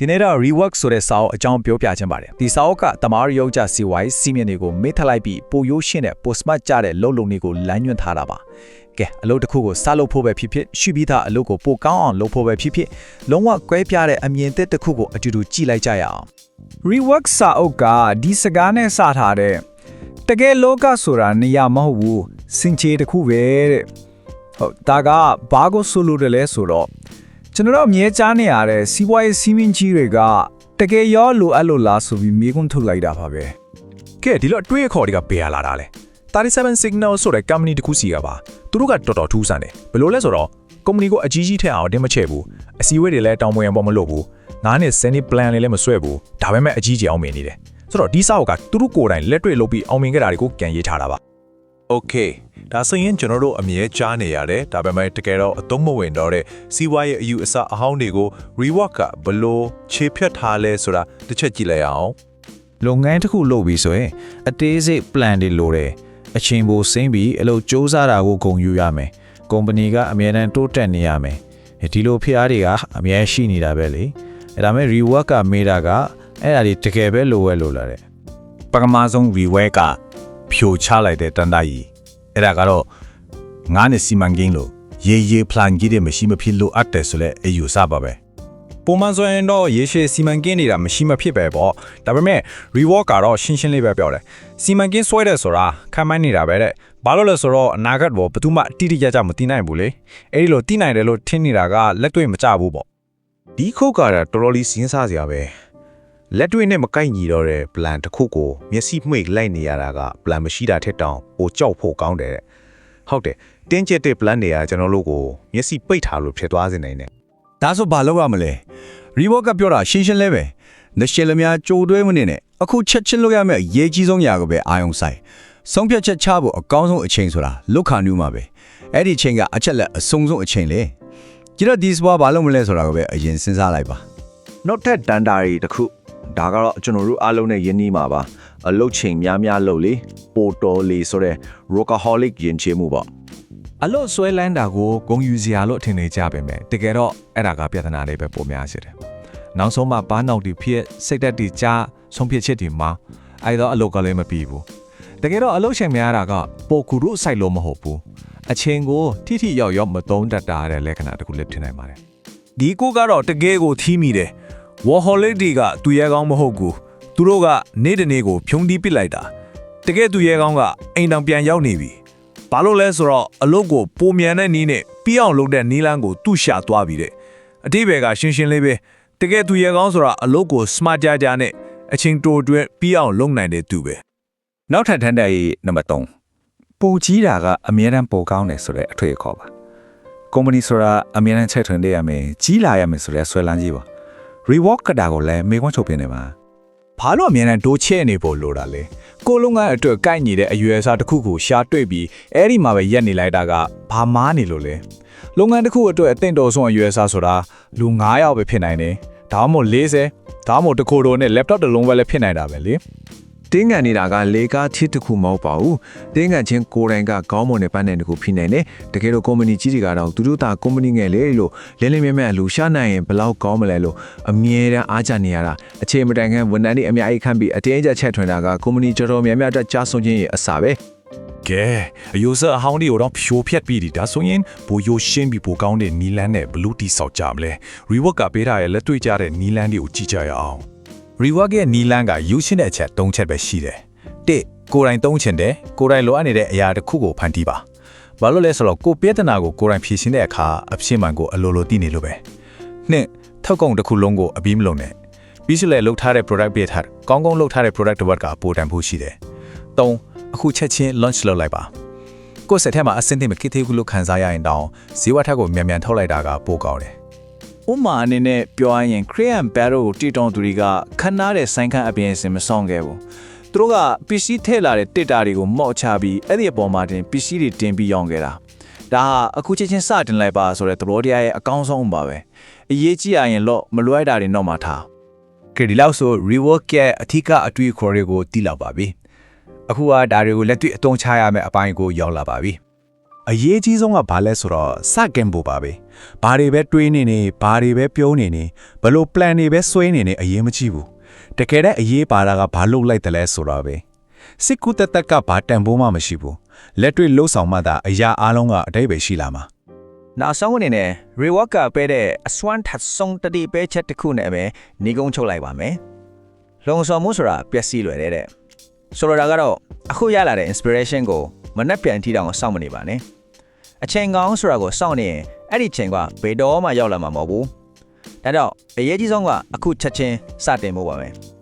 ဒီနေ့တော့ rework ဆိုတဲ့စာအုပ်အကြောင်းပြောပြခြင်းပါတယ်ဒီစာအုပ်ကတမားရုပ်ကြစီဝိုင်းစီမင်းတွေကိုမေ့ထလိုက်ပြီးပိုရိုးရှင်းတဲ့ post smart ကြတဲ့လုံလုံတွေကိုလမ်းညွှန်ထားတာပါကဲအလုပ်တစ်ခုကိုစလုပ်ဖို့ပဲဖြစ်ဖြစ်ရှုပြီးသားအလုပ်ကိုပိုကောင်းအောင်လုပ်ဖို့ပဲဖြစ်ဖြစ်လုံးဝကွဲပြားတဲ့အမြင်သစ်တစ်ခုကိုအတူတူကြည့်လိုက်ကြရအောင် rework စာအုပ်ကဒီစကားနဲ့စထားတဲ့တကယ်လောကဆိုတာနေရာမဟုတ်ဘူးစင်ချေတစ်ခုပဲတဲ့ဟုတ်ဒါကဘာကိုဆိုလိုတယ်လဲဆိုတော့ ကျွန်တော်တို့အမြဲကြားနေရတဲ့စီးပွားရေးစီးမင်းကြီးတွေကတကယ်ရောလိုအပ်လို့လားဆိုပြီးမေးခွန်းထုတ်လိုက်တာပါပဲကဲဒီလိုအတွေးအခေါ်တွေကဘယ်လာတာလဲ37 signal ဆိုတဲ့ company တစ်ခုစီကပါသူတို့ကတော်တော်ထူးဆန်းတယ်ဘယ်လိုလဲဆိုတော့ company ကိုအကြီးကြီးထက်အောင်တင်းမချဲ့ဘူးအစည်းအဝေးတွေလည်းတောင်းပန်ရပေါ်မလို့ဘူးငါးနှစ်စနေ plan လေးလည်းမဆွဲဘူးဒါပေမဲ့အကြီးကြီးအောင်မြင်နေတယ်ဆိုတော့ဒီစာအုပ်ကသူတို့ကိုယ်တိုင်လက်တွေ့လုပ်ပြီးအောင်မြင်ခဲ့တာတွေကိုကန်ရေးထားတာပါ Okay ဒါဆိုရင်ကျွန်တော်တို့အမြဲကြားနေရတယ်ဒါပေမဲ့တကယ်တော့အသုံးမဝင်တော့တဲ့စီးပွားရေးအယူအဆအဟောင်းတွေကို rework ကဘလို့ခြေဖြတ်ထားလဲဆိုတာတစ်ချက်ကြည့်လိုက်အောင်လုပ်ငန်းတစ်ခုလုပ်ပြီးဆိုရင်အသေးစိတ် plan တွေလိုတယ်အချိန်ပိုစိမ့်ပြီးအလုပ်စ조사တာကိုဂုဏ်ယူရမယ်ကုမ္ပဏီကအမြဲတမ်းတိုးတက်နေရမယ်ဒီလိုဖျားတွေကအမြဲရှိနေတာပဲလေအဲဒါမဲ့ rework ကမေးတာကအဲ့ဒါတွေတကယ်ပဲလိုဝဲလိုလာတဲ့ပထမဆုံး rework က ဖြိုချလိုက်တဲ့တန်တကြီးအဲ့ဒါကတော့ငါးနှစ်စီမံကိန်းလို့ရေရေ plan ကြီးတွေမရှိမဖြစ်လို့အပ်တယ်ဆိုလဲအယူဆပါပဲပုံမှန်ဆိုရင်တော့ရေရှည်စီမံကိန်းနေတာမရှိမဖြစ်ပဲပေါ့ဒါပေမဲ့ reward ကတော့ရှင်းရှင်းလေးပဲပြောတယ်စီမံကိန်းဆွဲတယ်ဆိုတာခံမိုင်းနေတာပဲတဲ့ဘာလို့လဲဆိုတော့အနာဂတ်ဘောဘယ်သူမှတိတိကျကျမသိနိုင်ဘူးလေအဲ့ဒီလိုသိနိုင်တယ်လို့ထင်နေတာကလက်တွေ့မကျဘူးပေါ့ဒီခုတ်ကတာတော်တော်လေးစဉ်းစားစရာပဲ လက်တွေ့နဲ့မကိုက်ညီတော့တဲ့ plan တစ်ခုကိုမျက်စိမှိတ်လိုက်နေရတာက plan မရှိတာထက်တောင်ပိုကြောက်ဖို့ကောင်းတယ်တဲ့ဟုတ်တယ်တင်းကျပ်တဲ့ plan တွေကကျွန်တော်တို့ကိုမျက်စိပိတ်ထားလို့ဖြစ်သွားစေနိုင်တယ်ဒါဆိုဘာလုပ်ရမလဲ rework ကပြောတာရှင်းရှင်းလဲပဲနှရှယ်လများကြိုတွဲမနေနဲ့အခုချက်ချင်းလုပ်ရမယ့်အရေးကြီးဆုံးຢာကိုပဲအာယုံဆိုင်ဆုံးဖြတ်ချက်ချဖို့အကောင်းဆုံးအချိန်ဆိုတာလုခါနူးမှာပဲအဲ့ဒီအချိန်ကအချက်လက်အဆုံးဆုံးအချိန်လေကြည့်တော့ဒီစပွားဘာလုပ်မလဲဆိုတာကိုပဲအရင်စဉ်းစားလိုက်ပါနောက်ထပ်တန်တာရီတစ်ခု ဒါကတော့ကျွန်တော်တို့အားလုံးနဲ့ယဉ်နီးမှာပါအလုတ်ချိန်များများလုပ်လေပိုတော်လေဆိုတဲ့ rockaholic ယဉ်ကျေးမှုပေါ့အလို့ဆွဲလန်းတာကိုဂုံယူစရာလို့ထင်နေကြပါမယ်တကယ်တော့အဲ့ဒါကပြဿနာလေးပဲပုံများရှိတယ်နောက်ဆုံးမှဘာနောက်တီဖြစ်စိတ်သက်တီကြားဆုံးဖြတ်ချက်တွေမှာအဲ့တော့အလုပ်ကလည်းမပြီးဘူးတကယ်တော့အလုပ်ချိန်များတာကပိုကူရုစိုက်လို့မဟုတ်ဘူးအချင်းကိုထိထိရောက်ရောက်မသုံးတတ်တာတဲ့လက္ခဏာတစ်ခုလည်းထင်နိုင်ပါတယ်ဒီကိုကတော့တကယ်ကိုသီးမိတယ် ဝါဟော်လစ်ဒီကသူရဲကောင်းမဟုတ်ဘူးသူတို့ကနေ့တနေ့ကိုဖြုံးတီးပစ်လိုက်တာတကယ်သူရဲကောင်းကအိမ်တောင်ပြန်ရောက်နေပြီဘာလို့လဲဆိုတော့အလုပ်ကိုပုံမြန်တဲ့နီးနဲ့ပြီးအောင်လုပ်တဲ့နီးလန်းကိုသူ့ရှာသွားပြီတဲ့အတိဘယ်ကရှင်းရှင်းလေးပဲတကယ်သူရဲကောင်းဆိုတာအလုပ်ကို smart ကြကြနဲ့အချင်းတိုတွဲပြီးအောင်လုပ်နိုင်တဲ့သူပဲနောက်ထပ်တန်တာရီနံပါတ်3ပိုကြီးတာကအမြဲတမ်းပိုကောင်းတယ်ဆိုတဲ့အထွေအခေါ်ပါကုမ္ပဏီဆိုတာအမြဲတမ်းချက်ထွင်နေရမယ်ကြီးလာရမယ်ဆိုတဲ့ဆွဲလန်းကြီးပါ reward ကတာကိုလည်းမေခွန်းချုပ်ပြနေပါဘာလို့အမြဲတမ်းတိုးချဲ့နေဖို့လိုတာလဲကိုလုံးကအတွက်ကိုက်ညီတဲ့အရွယ်အစားတစ်ခုကိုရှာတွေ့ပြီးအဲ့ဒီမှာပဲရက်နေလိုက်တာကဘာမားနေလို့လဲလုပ်ငန်းတစ်ခုအတွက်အသင့်တော်ဆုံးအရွယ်အစားဆိုတာလူ9ယောက်ပဲဖြစ်နိုင်တယ်ဒါမှမဟုတ်40ဒါမှမဟုတ်တစ်ခုတော့နဲ့ laptop တစ်လုံးပဲလည်းဖြစ်နိုင်တာပဲလေ တင်းကန်နေတာကလေကားချစ်တစ်ခုမဟုတ်ပါဘူးတင်းကန်ချင်းကိုယ်တိုင်ကခေါင်းမွန်တဲ့ပန်းတဲ့တစ်ခုဖိနိုင်တယ်တကယ်လို့ကုမ္ပဏီကြီးတွေကတော့သူတို့သာကုမ္ပဏီငယ်လေလို့လင်းလင်းမြဲမြဲလူရှာနိုင်ရင်ဘယ်လောက်ကောင်းမလဲလို့အမြဲတမ်းအားကြနေရတာအခြေမတိုင်ခင်ဝန်ထမ်းတွေအများကြီးခန့်ပြီးအတင်းအကျပ်ချက်ထွင်တာကကုမ္ပဏီတော်တော်များများအတွက်ကြားဆုံးခြင်းရဲ့အစာပဲကဲအယူဆအဟောင်းတွေကိုတော့ဖြိုဖျက်ပြီးဒီဒါဆိုရင်ဘိုးရိုးရှင်းပြီးပိုကောင်းတဲ့နီလန်းနဲ့ဘလူးတီဆောက်ကြမလဲ rework ကပေးထားရဲ့လက်တွေ့ကြတဲ့နီလန်းတွေကိုကြည့်ကြရအောင် rework ရဲ့နီလန်းကယူရှင်းတဲ့အချက်၃ချက်ပဲရှိတယ်တစ်ကိုယ်တိုင်သုံးချင်တယ်ကိုယ်တိုင်လိုအပ်နေတဲ့အရာတစ်ခုကိုဖန်တီးပါဘာလို့လဲဆိုတော့ကိုပြဿနာကိုကိုယ်တိုင်ဖြေရှင်းတဲ့အခါအဖြစ်မှန်ကိုအလိုလိုသိနေလို့ပဲနှစ်ထောက်ကုံတစ်ခုလုံးကိုအပြီးမလုံးနဲ့ပြီးစလဲလှုပ်ထားတဲ့ product ပြထားကောင်းကောင်းလှုပ်ထားတဲ့ product တစ်ဝက်ကပိုတန်ဖို့ရှိတယ်သုံးအခုချက်ချင်း launch လုပ်လိုက်ပါကိုယ့်စက်ထဲမှာအစင်းသိမကိသေးဘူးလို့ခံစားရရင်တောင်ဇီဝထက်ကိုမြန်မြန်ထုတ်လိုက်တာကပိုကောင်းတယ် ဥမာအနေနဲ့ပြောရရင် Korean Battle ကိုတီတောင်သူတွေကခဏတဲ့ဆိုင်ခန့်အပြင်အစင်မဆောင်ခဲ့ဘူးသူတို့က PC ထည့်လာတဲ့တစ်တာတွေကိုမော့ချပြီးအဲ့ဒီအပေါ်မှာတင် PC တွေတင်ပြီးရောင်းခဲ့တာဒါဟာအခုချက်ချင်းစတင်လိုက်ပါဆိုတဲ့သဘောတရားရဲ့အကောင်းဆုံးပါပဲအရေးကြီးရရင်တော့မလွဲတာတွေတော့မှထားကဲဒီလောက်ဆို rework ရဲ့အထူးအတွေ့အခေါ်တွေကိုသိလောက်ပါပြီအခုကဒါတွေကိုလက်တွေ့အသုံးချရမယ့်အပိုင်းကိုရောက်လာပါပြီ အရေးကြီးဆုံးကဘာလဲဆိုတော့စကင်ဖို့ပါပဲဘာတွေပဲတွေးနေနေဘာတွေပဲပြောနေနေဘလို့ plan တွေပဲဆွဲနေနေအရေးမကြီးဘူးတကယ်တဲ့အရေးပါတာကဘာလို့လိုက်တယ်လဲဆိုတော့ပဲစစ်ကူတက်တက်ကဘာတန်ဖိုးမှမရှိဘူးလက်တွေ့လှုပ်ဆောင်မှသာအရာအလုံးကအတိတ်ပဲရှိလာမှာနောက်ဆုံးအနေနဲ့ reward ကပေးတဲ့အစွမ်းထပ်ဆုံးတတိပေးချက်တစ်ခုနဲ့ပဲညီကုန်းချုပ်လိုက်ပါမယ်။လုံဆောင်မှုဆိုတာပျက်စီးလွယ်တဲ့တဲ့။ဆိုလိုတာကတော့အခုရလာတဲ့ inspiration ကိုမနှက်ပြန်ထိတောင်စောင့်မနေပါနဲ့။ အချိန်ကောင်းဆိုတာကိုစောင့်နေရင်အဲ့ဒီချိန်ကဘယ်တော့မှရောက်လာမှာမဟုတ်ဘူး။ဒါတော့အရေးကြီးဆုံးကအခုချက်ချင်းစတင်ဖို့ပါပဲ။